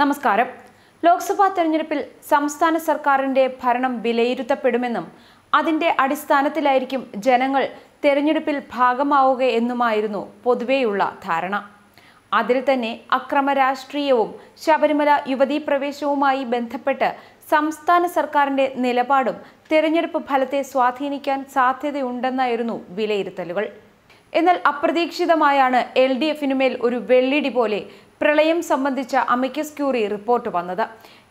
നമസ്കാരം. ലോക്സഭാ തെരഞ്ഞെടുപ്പിൽ സംസ്ഥാന സർക്കാരിന്റെ ഭരണം വിലയിരുത്തപ്പെടുമെന്നും അതിന്റെ അടിസ്ഥാനത്തിലായിരിക്കും ജനങ്ങൾ തെരഞ്ഞെടുപ്പിൽ ഭാഗമാവുക എന്നുമായിരുന്നു പൊതുവെയുള്ള ധാരണ. അതിൽ തന്നെ അക്രമ രാഷ്ട്രീയവും ശബരിമല യുവതീ പ്രവേശവുമായി ബന്ധപ്പെട്ട് സംസ്ഥാന സർക്കാരിന്റെ നിലപാടും തെരഞ്ഞെടുപ്പ് ഫലത്തെ സ്വാധീനിക്കാൻ സാധ്യതയുണ്ടെന്നായിരുന്നു വിലയിരുത്തലുകൾ. എന്നാൽ അപ്രതീക്ഷിതമായാണ് എൽ ഡി എഫിനുമേൽ ഒരു വെള്ളിടി പോലെ പ്രളയം സംബന്ധിച്ച അമിക്കസ് ക്യൂറി റിപ്പോർട്ട് വന്നത്.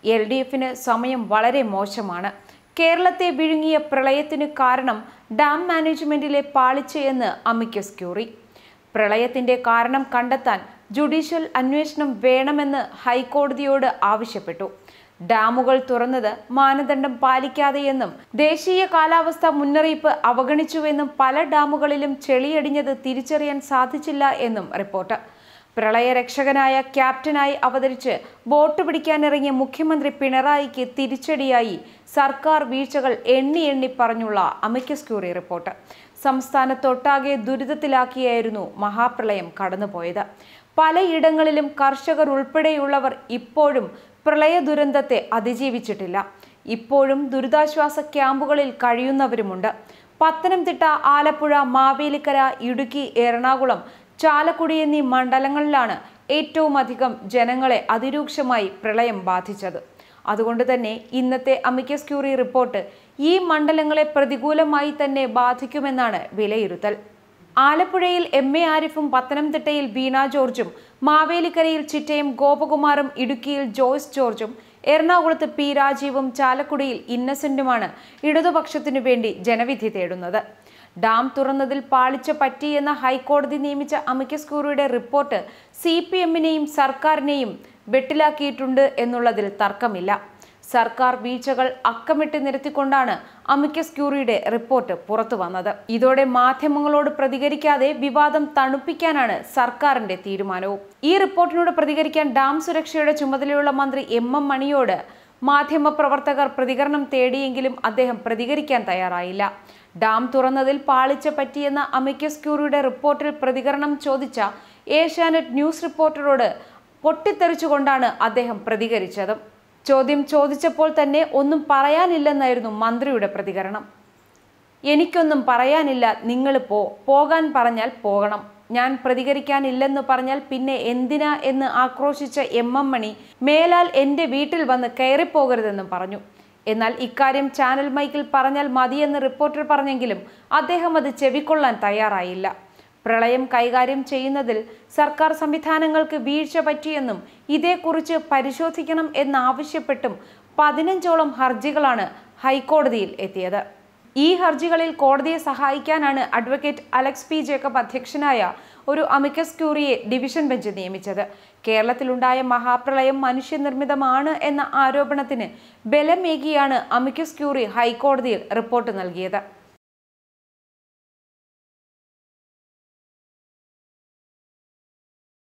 എൽ ഡി എഫിന് സമയം വളരെ മോശമാണ്. കേരളത്തെ വിഴുങ്ങിയ പ്രളയത്തിന് കാരണം ഡാം മാനേജ്മെന്റിലെ പാളിച്ചയെന്ന് അമിക്കസ് ക്യൂറി. പ്രളയത്തിന്റെ കാരണം കണ്ടെത്താൻ ജുഡീഷ്യൽ അന്വേഷണം വേണമെന്ന് ഹൈക്കോടതിയോട് ആവശ്യപ്പെട്ടു. ഡാമുകൾ തുറന്നത് മാനദണ്ഡം പാലിക്കാതെയെന്നും ദേശീയ കാലാവസ്ഥ മുന്നറിയിപ്പ് അവഗണിച്ചുവെന്നും പല ഡാമുകളിലും ചെളിയടിഞ്ഞത് തിരിച്ചറിയാൻ സാധിച്ചില്ല എന്നും റിപ്പോർട്ട്. പ്രളയരക്ഷകനായ ക്യാപ്റ്റനായി അവതരിച്ച് ബോട്ട് പിടിക്കാനിറങ്ങിയ മുഖ്യമന്ത്രി പിണറായിക്ക് തിരിച്ചടിയായി സർക്കാർ വീഴ്ചകൾ എണ്ണി എണ്ണി പറഞ്ഞുള്ള അമിക്കസ് ക്യൂറി റിപ്പോർട്ട്. സംസ്ഥാനത്തൊട്ടാകെ ദുരിതത്തിലാക്കിയായിരുന്നു മഹാപ്രളയം കടന്നുപോയത്. പലയിടങ്ങളിലും കർഷകർ ഉൾപ്പെടെയുള്ളവർ ഇപ്പോഴും പ്രളയ ദുരന്തത്തെ അതിജീവിച്ചിട്ടില്ല. ഇപ്പോഴും ദുരിതാശ്വാസ ക്യാമ്പുകളിൽ കഴിയുന്നവരുമുണ്ട്. പത്തനംതിട്ട ആലപ്പുഴ മാവേലിക്കര ഇടുക്കി എറണാകുളം ചാലക്കുടി എന്നീ മണ്ഡലങ്ങളിലാണ് ഏറ്റവും അധികം ജനങ്ങളെ അതിരൂക്ഷമായി പ്രളയം ബാധിച്ചത്. അതുകൊണ്ട് തന്നെ ഇന്നത്തെ അമിക്കസ് ക്യൂറി റിപ്പോർട്ട് ഈ മണ്ഡലങ്ങളെ പ്രതികൂലമായി തന്നെ ബാധിക്കുമെന്നാണ് വിലയിരുത്തൽ. ആലപ്പുഴയിൽ എം എ ആരിഫും പത്തനംതിട്ടയിൽ ബീന ജോർജും മാവേലിക്കരയിൽ ചിറ്റയും ഗോപകുമാറും ഇടുക്കിയിൽ ജോയ്സ് ജോർജും എറണാകുളത്ത് പി രാജീവും ചാലക്കുടിയിൽ ഇന്നസെന്റുമാണ് ഇടതുപക്ഷത്തിനു വേണ്ടി ജനവിധി തേടുന്നത്. ഡാം തുറന്നതിൽ പാളിച്ച പറ്റിയെന്ന ഹൈക്കോടതി നിയമിച്ച അമിക്കസ് ക്യൂറിയുടെ റിപ്പോർട്ട് സി പി എമ്മിനെയും സർക്കാരിനെയും വെട്ടിലാക്കിയിട്ടുണ്ട് എന്നുള്ളതിൽ തർക്കമില്ല. സർക്കാർ വീഴ്ചകൾ അക്കമിട്ട് നിരത്തിക്കൊണ്ടാണ് അമിക്കസ് ക്യൂറിയുടെ റിപ്പോർട്ട് പുറത്തു വന്നത്. ഇതോടെ മാധ്യമങ്ങളോട് പ്രതികരിക്കാതെ വിവാദം തണുപ്പിക്കാനാണ് സർക്കാരിന്റെ തീരുമാനവും. ഈ റിപ്പോർട്ടിനോട് പ്രതികരിക്കാൻ ഡാം സുരക്ഷയുടെ ചുമതലയുള്ള മന്ത്രി എം എം മണിയോട് മാധ്യമപ്രവർത്തകർ പ്രതികരണം തേടിയെങ്കിലും അദ്ദേഹം പ്രതികരിക്കാൻ തയ്യാറായില്ല. ഡാം തുറന്നതിൽ പാളിച്ച പറ്റിയെന്ന അമിക്കസ് ക്യൂറിയുടെ റിപ്പോർട്ടിൽ പ്രതികരണം ചോദിച്ച ഏഷ്യാനെറ്റ് ന്യൂസ് റിപ്പോർട്ടറോട് പൊട്ടിത്തെറിച്ചുകൊണ്ടാണ് അദ്ദേഹം പ്രതികരിച്ചത്. ചോദ്യം ചോദിച്ചപ്പോൾ തന്നെ ഒന്നും പറയാനില്ലെന്നായിരുന്നു മന്ത്രിയുടെ പ്രതികരണം. എനിക്കൊന്നും പറയാനില്ല നിങ്ങൾ പോ പോകാൻ പറഞ്ഞാൽ പോകണം. ഞാൻ പ്രതികരിക്കാനില്ലെന്ന് പറഞ്ഞാൽ പിന്നെ എന്തിനാ എന്ന് ആക്രോശിച്ച എം എം മണി മേലാൽ എന്റെ വീട്ടിൽ വന്ന് കയറിപ്പോകരുതെന്നും പറഞ്ഞു. എന്നാൽ ഇക്കാര്യം ചാനൽ മൈക്കിൽ പറഞ്ഞാൽ മതിയെന്ന് റിപ്പോർട്ടർ പറഞ്ഞെങ്കിലും അദ്ദേഹം അത് ചെവിക്കൊള്ളാൻ തയ്യാറായില്ല. പ്രളയം കൈകാര്യം ചെയ്യുന്നതിൽ സർക്കാർ സംവിധാനങ്ങൾക്ക് വീഴ്ച പറ്റിയെന്നും ഇതേക്കുറിച്ച് പരിശോധിക്കണം എന്നാവശ്യപ്പെട്ടും പതിനഞ്ചോളം ഹർജികളാണ് ഹൈക്കോടതിയിൽ എത്തിയത്. ഈ ഹർജികളിൽ കോടതിയെ സഹായിക്കാനാണ് അഡ്വക്കേറ്റ് അലക്സ് പി ജേക്കബ് അധ്യക്ഷനായ ഒരു അമിക്കസ് ക്യൂറിയെ ഡിവിഷൻ ബെഞ്ച് നിയമിച്ചത്. കേരളത്തിലുണ്ടായ മഹാപ്രളയം മനുഷ്യനിർമ്മിതമാണ് എന്ന ആരോപണത്തിന് ബലമേകിയാണ് അമിക്കസ് ക്യൂറി ഹൈക്കോടതിയിൽ റിപ്പോർട്ട് നൽകിയത്.